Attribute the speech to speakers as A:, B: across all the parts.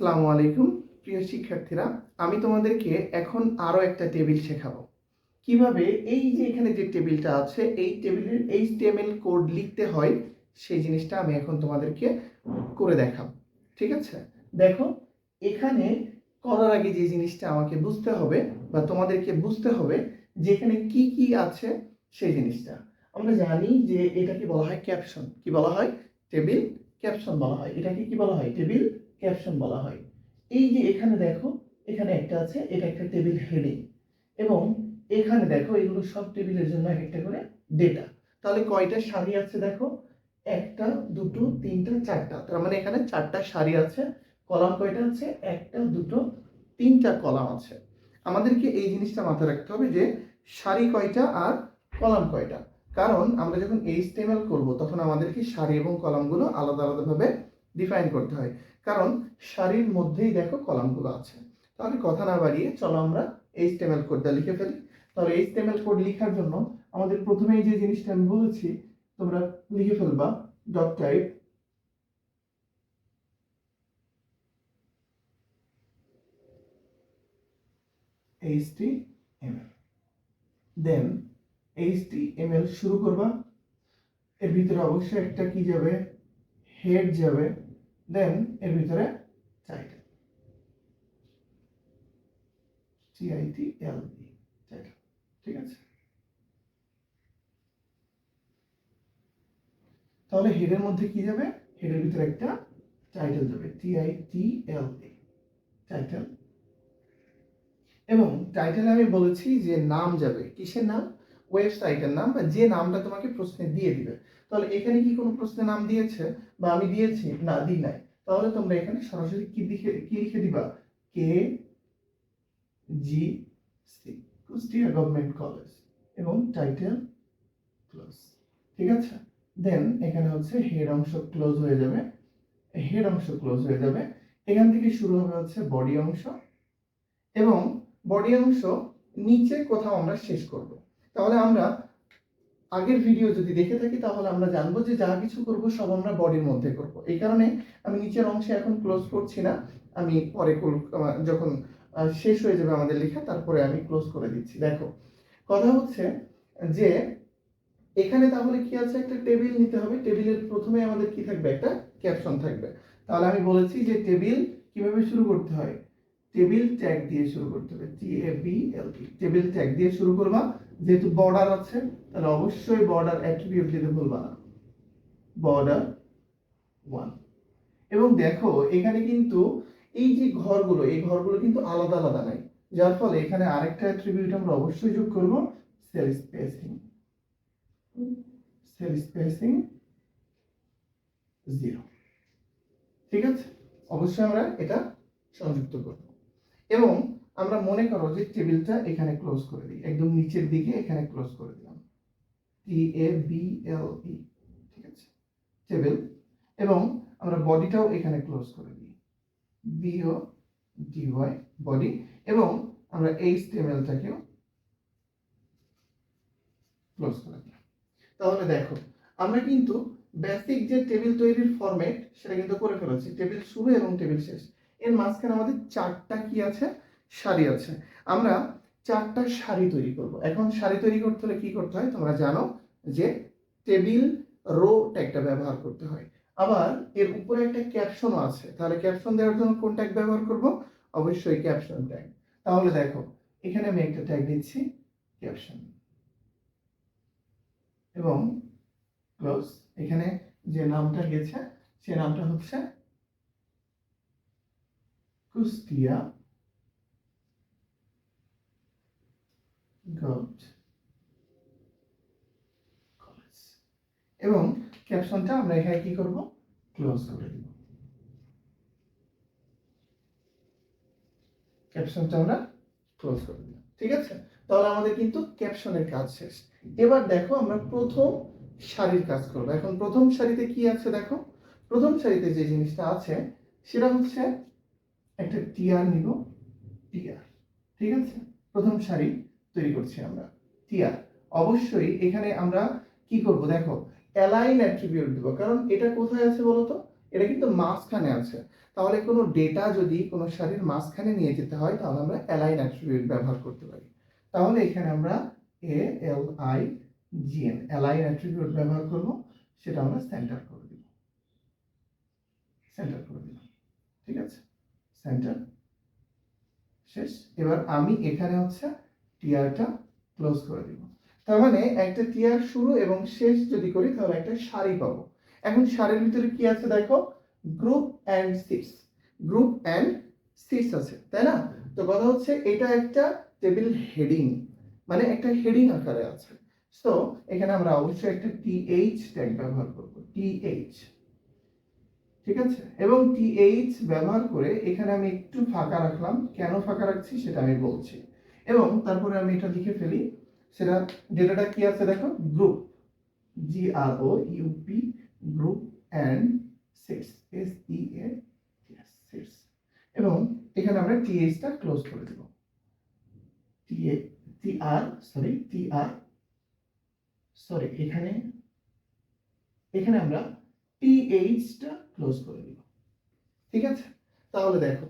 A: আসসালামু আলাইকুম, প্রিয় শিক্ষার্থীরা, আমি তোমাদেরকে এখন আরও একটা টেবিল শেখাবো। কীভাবে এই যে এখানে যে টেবিলটা আছে, এই টেবিলের এই টেবিল কোড লিখতে হয়, সেই জিনিসটা আমি এখন তোমাদেরকে করে দেখাবো। ঠিক আছে? দেখো, এখানে করার আগে যে জিনিসটা আমাকে বুঝতে হবে বা তোমাদেরকে বুঝতে হবে, যে এখানে কি কি আছে, সেই জিনিসটা। আমরা জানি যে এটাকে বলা হয় ক্যাপশন। কি বলা হয়? টেবিল ক্যাপশন বলা হয়। এটাকে কি বলা হয়? টেবিল ক্যাপশন বলা হয়। এই যে এখানে দেখো, এখানে একটা আছে, এটা একটা টেবিল হেডিং এবং এখানে দেখো, এগুলো সব টেবিলের জন্য এক একটা করে ডেটা তাহলে কয়টা সারি আছে দেখো? একটা, দুটো, তিনটা, চারটা। তার মানে এখানে চারটা সারি আছে, কলাম কয়টা আছে? একটা, দুটো, তিনটা কলাম আছে। আমাদেরকে এই জিনিসটা মাথায় রাখতে হবে যে, সারি কয়টা আর কলাম কয়টা। কারণ আমরা যখন এইচটিএমএল করব, তখন আমাদেরকে সারি এবং কলামগুলো আলাদা আলাদাভাবে ডিফাইন করতে হয়। কারণ সারির মধ্যেই দেখো কলামগুলো আছে। তাহলে কথা না বাড়িয়ে চলো আমরা এইচ এইচটিএমএল কোডটা লিখে ফেলি। তাহলে এইচ এইচটিএমএল কোড লেখার জন্য আমাদের প্রথমেই যে জিনিসটা আমি বলেছি, তোমরা লিখে ফেলবা dot type HTML then HTML শুরু করবা। এর ভিতরে অবশ্যই একটা কি যাবে? হেড যাবে। দেন এর ভিতরে এল ই টাইটেল ঠিক আছে? তাহলে হেডের মধ্যে কি যাবে? হেডের ভিতরে একটা টাইটেল যাবে T I T L E title এবং টাইটেলে আমি বলেছি যে নাম যাবে। কিসের নাম? ওয়েবসাইটের নাম বা যে নামটা তোমাকে প্রশ্নে দিয়ে দিবে। তাহলে এখানে কি কোনো প্রশ্নে নাম দিয়েছে? বা আমি দিয়েছি? না, দিই নাই। তাহলে তোমরা এখানে সরাসরি কি লিখে কি লিখে দিবা? K G C Kushtia government college এবং টাইটেল ক্লোজ ঠিক আছে? দেন এখানে হচ্ছে হেড অংশ ক্লোজ হয়ে যাবে। হেড অংশ ক্লোজ হয়ে যাবে। এখান থেকে শুরু হবে হচ্ছে বডি অংশ এবং বডি অংশ নিচে কোথাও আমরা শেষ করব। তাহলে আমরা আগের ভিডিও যদি দেখে থাকি, তাহলে আমরা জানব যে যা কিছু করব, সব আমরা বডির মধ্যে করব। এই কারণে আমি নিচের অংশে এখন ক্লোজ করছি না। আমি পরে যখন শেষ হয়ে যাবে আমাদের লেখা, তারপরে আমি ক্লোজ করে দিচ্ছি। দেখো, কথা হচ্ছে যে এখানে তাহলে কি আছে? একটা টেবিল নিতে হবে। টেবিলের প্রথমে আমাদের কি থাকবে? একটা ক্যাপশন থাকবে। তাহলে আমি বলেছি যে টেবিল কীভাবে শুরু করতে হয়? টেবিল ট্যাগ দিয়ে শুরু করতে হবে। T A B L table tag দিয়ে শুরু করবা। যেহেতু বর্ডার আছে, তাহলে অবশ্যই বর্ডার অ্যাট্রিবিউট দিতে ভুলবা না। বর্ডার ওয়ান এবং দেখো, এখানে কিন্তু এই যে ঘরগুলো, এই ঘরগুলো কিন্তু আলাদা আলাদা নাই। যার ফলে এখানে আরেকটা অ্যাট্রিবিউট আমরা অবশ্যই যোগ করব cell spacing cell spacing zero ঠিক আছে? অবশ্যই আমরা এটা সংযুক্ত করব। এবং আমরা মনে করো যে টেবিলটা এখানে ক্লোজ করে দিই। একদম নিচের দিকে এখানে ক্লোজ করে দিলাম। টি এ বি এল ই ঠিক আছে? টেবিল। এবং আমরা বডিটাও এখানে ক্লোজ করে দিই। B O D Y. Body আমরা এইচ টেবিলটাকেও ক্লোজ করে দিলাম। তাহলে দেখো, আমরা কিন্তু বেসিক যে টেবিল তৈরির ফরম্যাট, সেটা কিন্তু করে ফেলেছি। টেবিল শুরু এবং টেবিল শেষ। এর মাঝখানে আমাদের চারটা কি আছে? সারি আছে। আমরা চারটা শাড়ি তৈরি করব। এখন শাড়ি তৈরি করতে হলে কি করতে হয়? তোমরা জানো যে টেবিল, রো ট্যাগটা ব্যবহার করতে হয়। আবার এর উপরে একটা ক্যাপশনও আছে। তাহলে ক্যাপশন দেওয়ার জন্য কোন ট্যাগ ব্যবহার করব? অবশ্যই ক্যাপশন ট্যাগ তাহলে দেখো, এখানে আমি একটা ট্যাগ দিচ্ছি ক্যাপশন এবং ক্লোজ এখানে যে নামটা গেছে, সে নামটা হচ্ছে কুষ্টিয়া গভর্নমেন্ট কলেজ এবং ক্যাপশনটা আমরা এখানে কি করব? ক্লোজ করে দিব। ক্যাপশনটা আমরা ক্লোজ করে দিলাম। ঠিক আছে? তাহলে আমাদের কিন্তু ক্যাপশনের কাজ শেষ। এবার দেখো আমরা প্রথম সারির কাজ করব। এখন প্রথম সারিতে কি আছে দেখো? প্রথম সারিতে যে জিনিসটা আছে, সেটা হচ্ছে একটা টিআর নিব। টিআর ঠিক আছে? প্রথম সারি তৈরি করছি আমরা। টিআর অবশ্যই এখানে আমরা কি করব? দেখো অ্যালাইন অ্যাট্রিবিউট দিব। কারণ এটা কোথায় আছে বলো তো এটা কিন্তু মাঝখানে আছে। তাহলে কোনো ডেটা যদি কোনো সারির মাঝখানে নিয়ে যেতে হয়, তাহলে আমরা অ্যালাইন অ্যাট্রিবিউট ব্যবহার করতে পারি। তাহলে এখানে আমরা A L I G N align attribute ব্যবহার করব। সেটা আমরা সেন্টার করে দিব। সেন্টার করে দিলাম। ঠিক আছে? সেন্টার শেষ। এবার আমি এখানে হচ্ছে টিয়ারটা ক্লোজ করে দিব। তার মানে একটা টিয়ার শুরু এবং শেষ যদি করি, তাহলে একটা সারি পাবো। এখন সারির ভিতরে কি আছে দেখো? Group and seats group and seats আছে, তাই না? তো কথা হচ্ছে এটা একটা টেবিল হেডিং মানে একটা হেডিং আকারে আছে। সো এখানে আমরা অবশ্যই একটা টিএইচ ট্যাগ ব্যবহার করব টিএইচ ঠিক আছে? এবং টিএইচ ব্যবহার করে এখানে আমি একটু ফাঁকা রাখলাম। কেন ফাঁকা রাখছি সেটা আমি বলছি। এবং তারপরে আমি এটা লিখে ফেলি সেটা ডেটাটা কি আছে দেখো? Group G R O U P group and seats S E A seats. এবং এখানে আমরা টিএইচটা ক্লোজ করে দেব। T A T R sorry T R sorry এখানে এখানে আমরা টিএইচটা ক্লোজ করে দিব। ঠিক আছে? তাহলে দেখো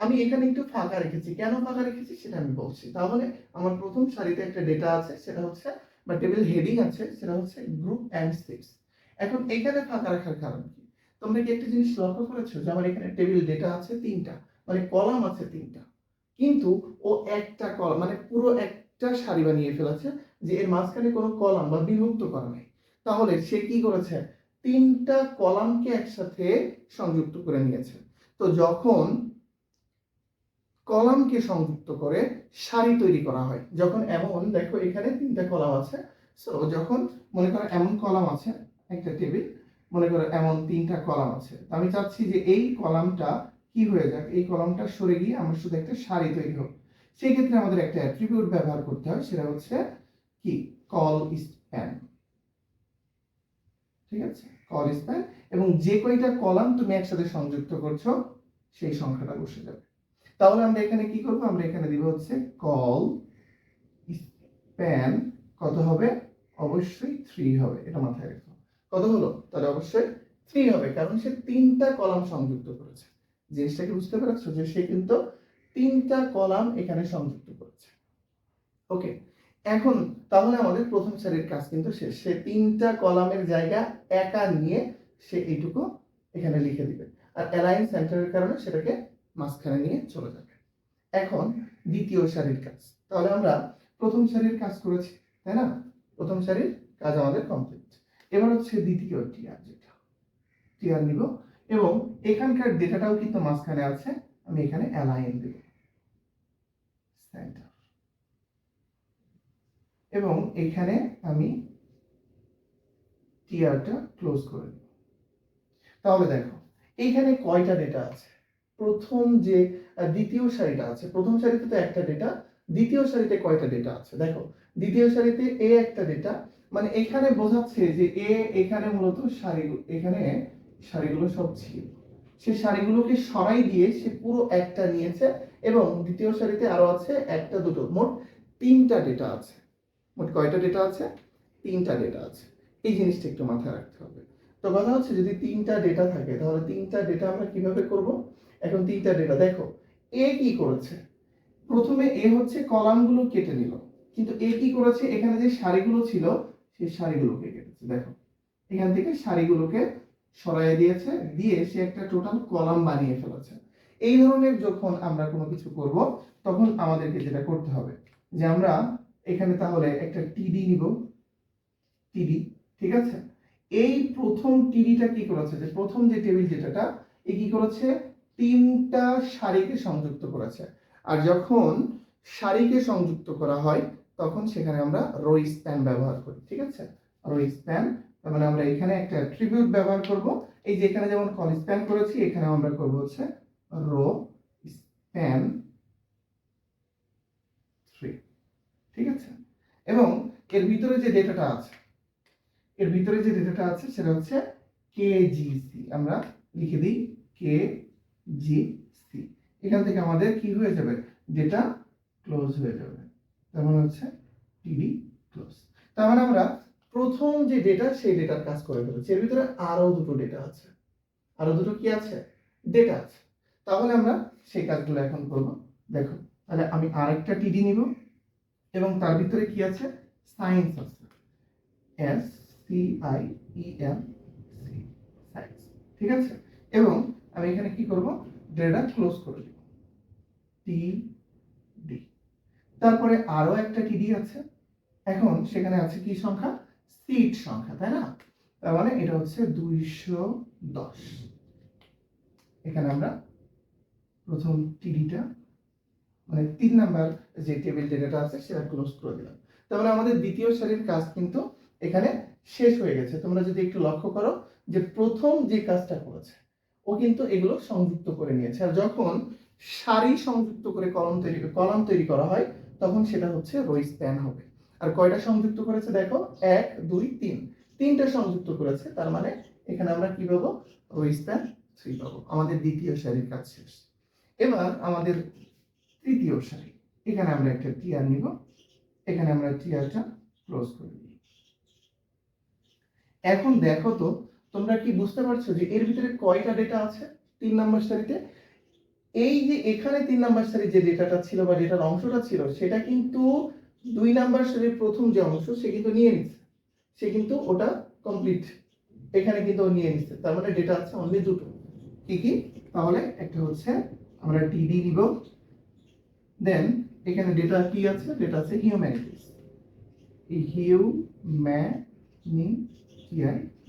A: আমি এখানে একটু ফাঁকা রেখেছি। কেন ফাঁকা রেখেছি সেটা আমি বলছি। তাহলে আমার প্রথম সারিতে একটা ডেটা আছে, সেটা হচ্ছে বা টেবিল হেডিং আছে, সেটা হচ্ছে গ্রুপ অ্যান্ড সিটস এখন এখানে ফাঁকা রাখার কারণ কি? তোমরা কি একটা জিনিস লক্ষ্য করেছ যে আমার এখানে টেবিল ডেটা আছে তিনটা মানে কলাম আছে তিনটা। কিন্তু ও একটা কলাম মানে পুরো একটা সারি বানিয়ে ফেলেছে যে এর মাঝখানে কোনো কলাম বা বিভক্ত করা নেই। তাহলে সে কি করেছে? তিনটা কলামকে একসাথে সংযুক্ত করে নিয়েছে। তো যখন কলামকে সংযুক্ত করে সারি তৈরি করা হয়। যখন এমন, দেখো এখানে তিনটা কলাম আছে। সো যখন মনে করো এমন কলাম আছে, একটা টেবিল, মনে করো এমন তিনটা কলাম আছে। তো আমি চাচ্ছি যে এই কলামটা কি হয়ে যাক? এই কলামটা সরে গিয়ে আমার শুধু একটা সারি তৈরি হোক। সেই ক্ষেত্রে আমাদের একটা অ্যাট্রিবিউট ব্যবহার করতে হয়, সেটা হচ্ছে কি? কল স্প্যান ঠিক আছে? কল স্প্যান এবং যে কয়টা কলাম তুমি একসাথে সংযুক্ত করছ, সেই সংখ্যাটা বসে যাবে। তাহলে আমরা এখানে কি করব? আমরা এখানে দিব হচ্ছে কল স্প্যান কত হবে? অবশ্যই থ্রি হবে। এটা মাথায় রাখো। কত হলো? তাহলে অবশ্যই থ্রি হবে, কারণ সে তিনটা কলাম সংযুক্ত করেছে। জিনিসটাকে বুঝতে পারছ যে সে কিন্তু তিনটা কলাম এখানে সংযুক্ত করেছে। ওকে, এখন তাহলে আমাদের প্রথম সারির কাজ কিন্তু শেষ। সে তিনটা কলামের জায়গা একা নিয়ে সে এইটুকু এখানে লিখে দিবে। আর অ্যালাইন সেন্টারের কারণে সেটাকে মাঝখানে নিয়ে চলে যাবে। এখন দ্বিতীয় সারির কাজ। তাহলে আমরা প্রথম সারির কাজ করেছি, তাই না? প্রথম সারির কাজ আমাদের কমপ্লিট এবার হচ্ছে দ্বিতীয় টিআর যেটা। টিআর নিব এবং এখানকার ডেটাটাও কিন্তু মাঝখানে আছে, আমি এখানে অ্যালাইন দেব। সেন্টার এবং এখানে আমি টিআরটা ক্লোজ করে দেব। তাহলে দেখো, এইখানে কয়টা ডেটা আছে? প্রথম যে দ্বিতীয় সারিটা আছে, প্রথম সারিতে তো একটা ডেটা দ্বিতীয় সারিতে কয়টা ডেটা আছে? দেখো, দ্বিতীয় সারিতে এ একটা ডেটা মানে এখানে বোঝাচ্ছে যে এ এখানে মূলত সারি এখানে সারিগুলো সব ছিল। সে সারিগুলোকে সরাই দিয়ে সে পুরো একটা নিয়েছে এবং দ্বিতীয় সারিতে আরও আছে একটা, দুটো, মোট তিনটা ডেটা আছে। মোট কয়টা ডেটা আছে? তিনটা ডেটা আছে। এই জিনিসটা একটু মাথায় রাখতে হবে। তো কথা হচ্ছে যদি তিনটা ডেটা থাকে, তাহলে তিনটা ডেটা আমরা কীভাবে করব? এখন তিনটা ডেটা দেখো এ কি করেছে? প্রথমে এ হচ্ছে কলামগুলো কেটে নিল। কিন্তু এ কি করেছে? এখানে যে সারিগুলো ছিল, সেই সারিগুলোকে কেটেছে। দেখো, এখান থেকে সারিগুলোকে সরাই দিয়েছে, দিয়ে সে একটা টোটাল কলাম বানিয়ে ফেলেছে। এই ধরনের যখন আমরা কোনো কিছু করব, তখন আমাদেরকে যেটা করতে হবে, যে আমরা এখানে তাহলে একটা টিডি নিব। টিডি ঠিক আছে? এই প্রথম টিডিটা কি করেছে? যে প্রথম যে টেবিল যেটাটা, এ কি করেছে? তিনটা সারিকে সংযুক্ত করেছে। আর যখন সারিকে সংযুক্ত করা হয়, তখন সেখানে আমরা রো স্প্যান ব্যবহার করি, ঠিক আছে? রো স্প্যান তার মানে আমরা এখানে একটা ট্রিবিউট ব্যবহার করব। এই যে এখানে যেমন কল স্প্যান করেছি এখানে আমরা করব হচ্ছে রো স্প্যান থ্রি ঠিক আছে? এবং এর ভিতরে যে ডেটাটা আছে, এর ভিতরে যে ডেটাটা আছে, সেটা হচ্ছে কেজিসি আমরা লিখে দিই কে জি সি এখান থেকে আমাদের কি হয়ে যাবে? ডেটা ক্লোজ হয়ে যাবে। তার মানে হচ্ছে টিডি ক্লোজ তার মানে আমরা প্রথম যে ডেটা সেই ডেটার কাজ করে ফেলেছি। এর ভিতরে আরও দুটো ডেটা আছে। আরও দুটো কি আছে? ডেটা আছে। তাহলে আমরা সেই কাজগুলো এখন করব। দেখো, তাহলে আমি আরেকটা টিডি নিব। এবং তার ভিতরে কি আছে? সায়েন্স আছে। S C I E M C science ঠিক আছে? এবং আমি এখানে কি করব? ডেটা ক্লোজ করে দিব। টি ডি তারপরে আরও একটা টিডি আছে। এখন সেখানে আছে কি সংখ্যা? সিট সংখ্যা, তাই না? তার মানে এটা হচ্ছে দুইশো দশ। এখানে আমরা প্রথম টিডিটা মানে তিন নাম্বার যে টেবিল ডেটাটা আছে সেটা ক্লোজ করে দিলাম। তার মানে আমাদের দ্বিতীয় সারির কাজ কিন্তু এখানে শেষ হয়ে গেছে। তোমরা যদি একটু লক্ষ্য করো যে প্রথম যে কাজটা করেছে ও কিন্তু এগুলো সংযুক্ত করে নিয়েছে। আর যখন সারি সংযুক্ত করে কলম তৈরি কলাম তৈরি করা হয়, তখন সেটা হচ্ছে রো স্প্যান হবে। আর কয়টা সংযুক্ত করেছে দেখো? এক, দুই, তিন। তিনটা সংযুক্ত করেছে, তার মানে এখানে আমরা কি পাবো? রো স্প্যান থ্রি পাবো। আমাদের দ্বিতীয় সারির কাজ শেষ। এবার আমাদের তৃতীয় সারি। এখানে আমরা একটা টিয়ার নিব। এখানে আমরা টিয়ারটা ক্লোজ করে দিই এখন দেখো তো তোমরা কি বুঝতে পারছ যে এর ভিতরে কয়টা ডেটা আছে? তিন নম্বর সারিতে? এই যে এখানে তিন নাম্বার সারির যে ডেটাটা ছিল বা ডেটার অংশটা ছিল, সেটা কিন্তু দুই নাম্বার সারির প্রথম যে অংশ, সে কিন্তু নিয়ে নিচ্ছে সে কিন্তু ওটা কমপ্লিট এখানে কিন্তু নিয়ে নিচ্ছে তার মানে ডেটা আছে অনলি দুটো। কি কি? তাহলে একটা হচ্ছে আমরা টিডি নিব দেন এখানে ডেটা কি আছে? ডেটা আছে হিউম্যানিটিস হিউম্যানিটিস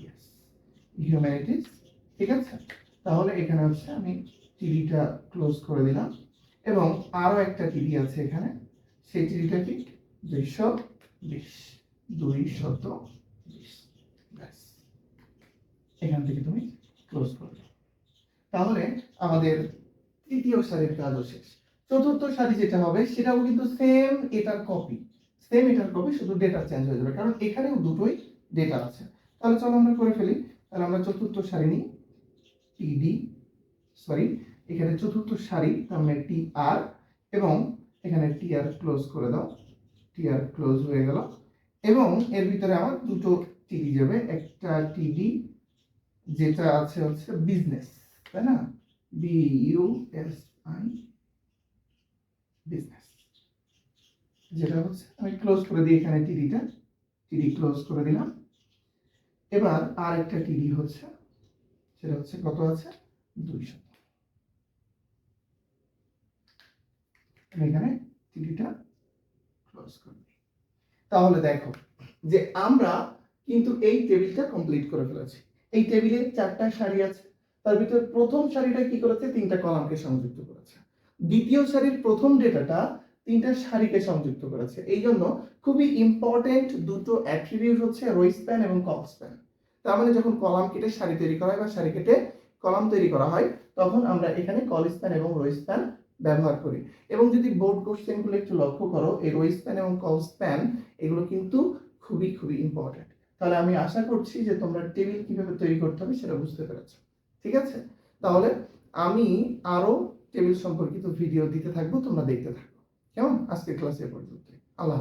A: হিউম্যানিটিস ঠিক আছে? তাহলে এখানে হচ্ছে আমি টিভিটা ক্লোজ করে দিলাম। এবং আরও একটা টিভি আছে এখানে। সেই টিভিটা কি? দুইশো বিশ, দুইশত বিশ। ব্যাস। এখান থেকে তুমি ক্লোজ করে দাও। তাহলে আমাদের তৃতীয় সারির কাজও শেষ। চতুর্থ সারি যেটা হবে, সেটাও কিন্তু সেম এটার কপি সেম এটার কপি শুধু ডেটা চেঞ্জ হয়ে যাবে। কারণ এখানেও দুটোই ডেটা আছে। তাহলে চলো আমরা করে ফেলি। তাহলে আমরা চতুর্থ সারি নিই টিডি সরি এখানে চতুর্থ সারি, তার মানে টি আর এবং এখানে টি আর ক্লোজ করে দাও টি আর ক্লোজ হয়ে গেল, এবং এর ভিতরে আমার দুটো টিডি যাবে, একটা টিডি যেটা আছে হচ্ছে বিজনেস তাই না? B U S I business যেটা হচ্ছে আমি ক্লোজ করে দিই এখানে টিডিটা টিডি ক্লোজ করে দিলাম এবার আর একটা টিডি হচ্ছে, সেটা হচ্ছে কত আছে? আমি এখানে টিভিটা ক্লোজ করে দিই। তাহলে দেখো যে আমরা কিন্তু এই টেবিলটা কমপ্লিট করে ফেলেছি। এই টেবিলে চারটা সারি আছে, তার ভিতরে প্রথম সারিটা কি করেছে? তিনটা কলামকে সংযুক্ত করেছে। দ্বিতীয় সারির প্রথম ডেটাটা তিনটা সারিকে সংযুক্ত করেছে। এই জন্য খুবই ইম্পর্টেন্ট দুটো অ্যাট্রিবিউট হচ্ছে রো স্প্যান এবং কল স্প্যান তার মানে যখন কলাম কেটে সারি তৈরি করা হয় বা সারি কেটে কলাম তৈরি করা হয়, তখন আমরা এখানে কল স্প্যান এবং রো স্প্যান ব্যবহার করি। এবং যদি বোর্ড কোশ্চেনগুলো একটু লক্ষ্য করো, এই রো স্প্যান এবং কল স্প্যান এগুলো কিন্তু খুবই খুবই ইম্পর্টেন্ট তাহলে আমি আশা করছি যে তোমরা টেবিল কীভাবে তৈরি করতে হবে সেটা বুঝতে পেরেছ। ঠিক আছে? তাহলে আমি আরও টেবিল সম্পর্কিত ভিডিও দিতে থাকব, তোমরা দেখতে থাকো। কেমন আজকে ক্লাসে পর্যন্ত আল্লাহ।